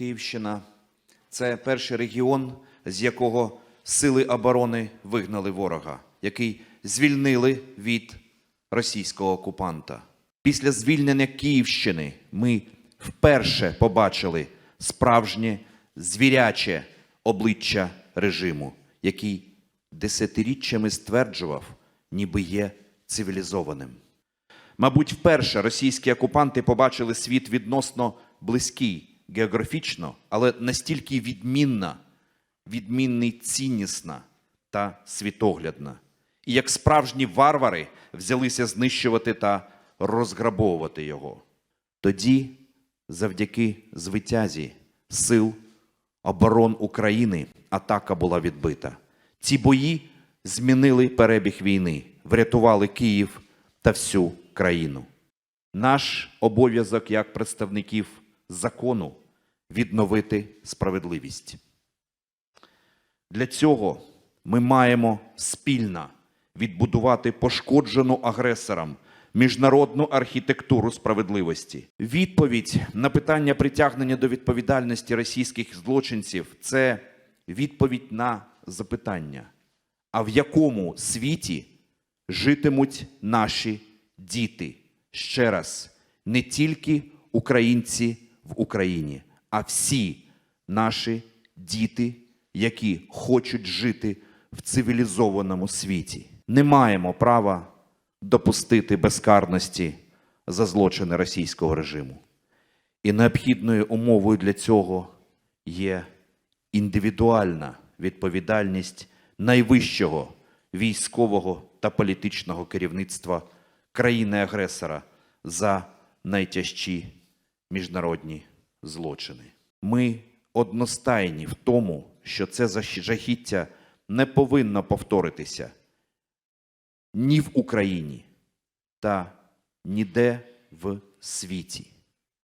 Київщина це перший регіон, з якого сили оборони вигнали ворога, який звільнили від російського окупанта. Після звільнення Київщини ми вперше побачили справжнє звіряче обличчя режиму, який десятиріччями стверджував, ніби є цивілізованим. Мабуть, вперше російські окупанти побачили світ відносно близький географічно, але настільки відмінна, відмінний ціннісна та світоглядна. І як справжні варвари взялися знищувати та розграбовувати його. Тоді, завдяки звитязі сил оборон України, атака була відбита. Ці бої змінили перебіг війни, врятували Київ та всю країну. Наш обов'язок як представників закону відновити справедливість. Для цього ми маємо спільно відбудувати пошкоджену агресорам міжнародну архітектуру справедливості. Відповідь на питання притягнення до відповідальності російських злочинців це відповідь на запитання: а в якому світі житимуть наші діти? Ще раз, не тільки українці в Україні, а всі наші діти, які хочуть жити в цивілізованому світі. Не маємо права допустити безкарності за злочини російського режиму. І необхідною умовою для цього є індивідуальна відповідальність найвищого військового та політичного керівництва країни-агресора за найтяжчі міжнародні злочини. Ми одностайні в тому, що це жахіття не повинно повторитися ні в Україні та ніде в світі.